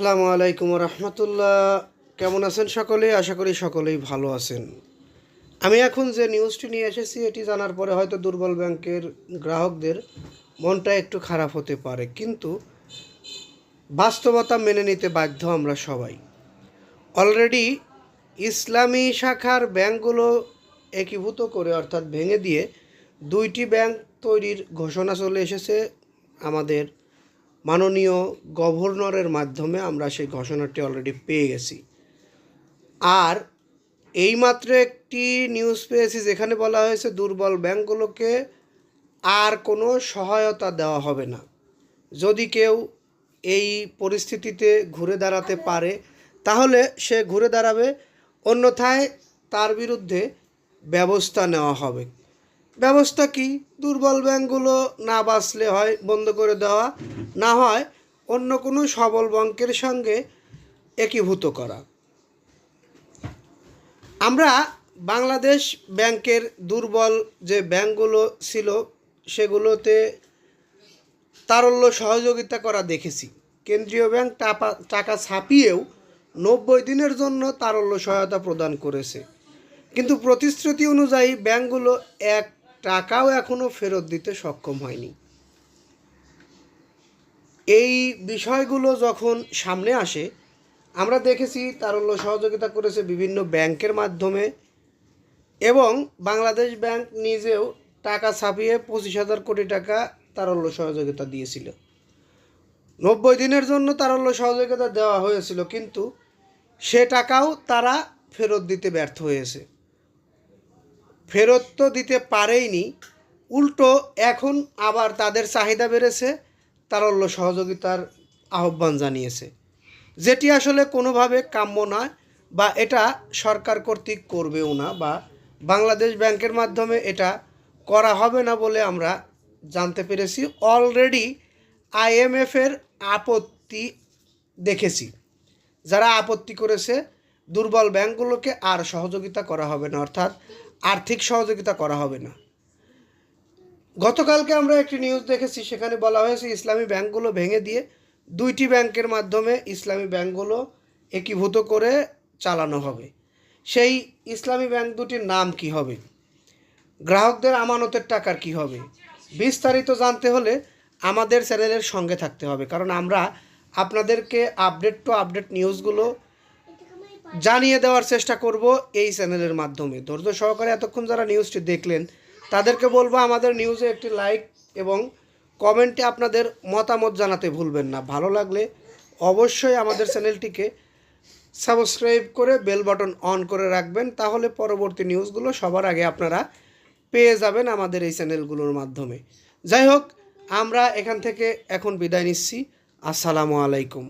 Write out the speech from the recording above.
আসসালামু আলাইকুম রহমতুল্লাহ কেমন আছেন সকলে? আশা করি সকলেই ভালো আছেন। আমি এখন যে নিউজটি নিয়ে এসেছি, এটি জানার পরে হয়তো দুর্বল ব্যাংকের গ্রাহকদের মনটা একটু খারাপ হতে পারে। কিন্তু বাস্তবতা মেনে নিতে বাধ্য আমরা সবাই। অলরেডি ইসলামী শাখার ব্যাংকগুলো একীভূত করে, অর্থাৎ ভেঙে দিয়ে দুইটি ব্যাংক তৈরির ঘোষণা চলে এসেছে আমাদের মাননীয় গভর্নরের মাধ্যমে আমরা সেই ঘোষণাটি অলরেডি পেয়ে গেছি। আর এইমাত্র একটি নিউজ পেয়েছি যেখানে বলা হয়েছে দুর্বল ব্যাংকগুলোকে আর কোনো সহায়তা দেওয়া হবে না। যদি কেউ এই পরিস্থিতিতে ঘুরে দাঁড়াতে পারে, তাহলে সে ঘুরে দাঁড়াবে, অন্যথায় তার বিরুদ্ধে ব্যবস্থা নেওয়া হবে। ব্যবস্থা কি? দুর্বল ব্যাংকগুলো না বাঁচলে হয়, বন্ধ করে দেওয়া, না হয় অন্য কোনো সবল ব্যাংকের সঙ্গে একীভূত করা। আমরা বাংলাদেশ ব্যাংকের দুর্বল যে ব্যাংকগুলো ছিল, সেগুলোতে তারল্য সহযোগিতা করা দেখেছি। কেন্দ্রীয় ব্যাংক টাকা টাকা ছাপিয়েও নব্বই দিনের জন্য তারল্য সহায়তা প্রদান করেছে। কিন্তু প্রতিশ্রুতি অনুযায়ী ব্যাংকগুলো এক টাকাও এখনও ফেরত দিতে সক্ষম হয়নি। এই বিষয়গুলো যখন সামনে আসে, আমরা দেখেছি তারল্য সহযোগিতা করেছে বিভিন্ন ব্যাংকের মাধ্যমে এবং বাংলাদেশ ব্যাংক নিজেও টাকা ছাপিয়ে পঁচিশ হাজার কোটি টাকা তারল্য সহযোগিতা দিয়েছিল। নব্বই দিনের জন্য তারল্য সহযোগিতা দেওয়া হয়েছিল, কিন্তু সে টাকাও তারা ফেরত দিতে ব্যর্থ হয়েছে। ফেরত তো দিতে পারেইনি, উল্টো এখন আবার তাদের চাহিদা বেড়েছে, তারল্য সহযোগিতার আহ্বান জানিয়েছে। যেটি আসলে কোনোভাবে কাম্য নয় বা এটা সরকার কর্তৃক করবেও না বা বাংলাদেশ ব্যাংকের মাধ্যমে এটা করা হবে না বলে আমরা জানতে পেরেছি। অলরেডি আইএমএফের আপত্তি দেখেছি। যারা আপত্তি করেছে দুর্বল ব্যাংকগুলোকে আর সহযোগিতা করা হবে না, অর্থাৎ আর্থিক সহযোগিতা করা হবে না। গতকালকে আমরা একটি নিউজ দেখেছি, সেখানে বলা হয়েছে ইসলামী ব্যাংকগুলো ভেঙে দিয়ে দুইটি ব্যাংকের মাধ্যমে ইসলামী ব্যাংকগুলো একীভূত করে চালানো হবে। সেই ইসলামী ব্যাংক দুটির নাম কি হবে? গ্রাহকদের আমানতের টাকার কি হবে? বিস্তারিত জানতে হলে আমাদের চ্যানেলের সঙ্গে থাকতে হবে, কারণ আমরা আপনাদেরকে আপডেট টু আপডেট নিউজগুলো জানিয়ে দেওয়ার চেষ্টা করব এই চ্যানেলের মাধ্যমে। ধৈর্য সহকারে এতক্ষণ যারা নিউজটি দেখলেন, তাদেরকে বলব আমাদের নিউজে একটি লাইক এবং কমেন্টে আপনাদের মতামত জানাতে ভুলবেন না। ভালো লাগলে অবশ্যই আমাদের চ্যানেলটিকে সাবস্ক্রাইব করে বেল বাটন অন করে রাখবেন, তাহলে পরবর্তী নিউজগুলো সবার আগে আপনারা পেয়ে যাবেন আমাদের এই চ্যানেলগুলোর মাধ্যমে। যাই হোক, আমরা এখান থেকে এখন বিদায় নিচ্ছি। আসসালামু আলাইকুম।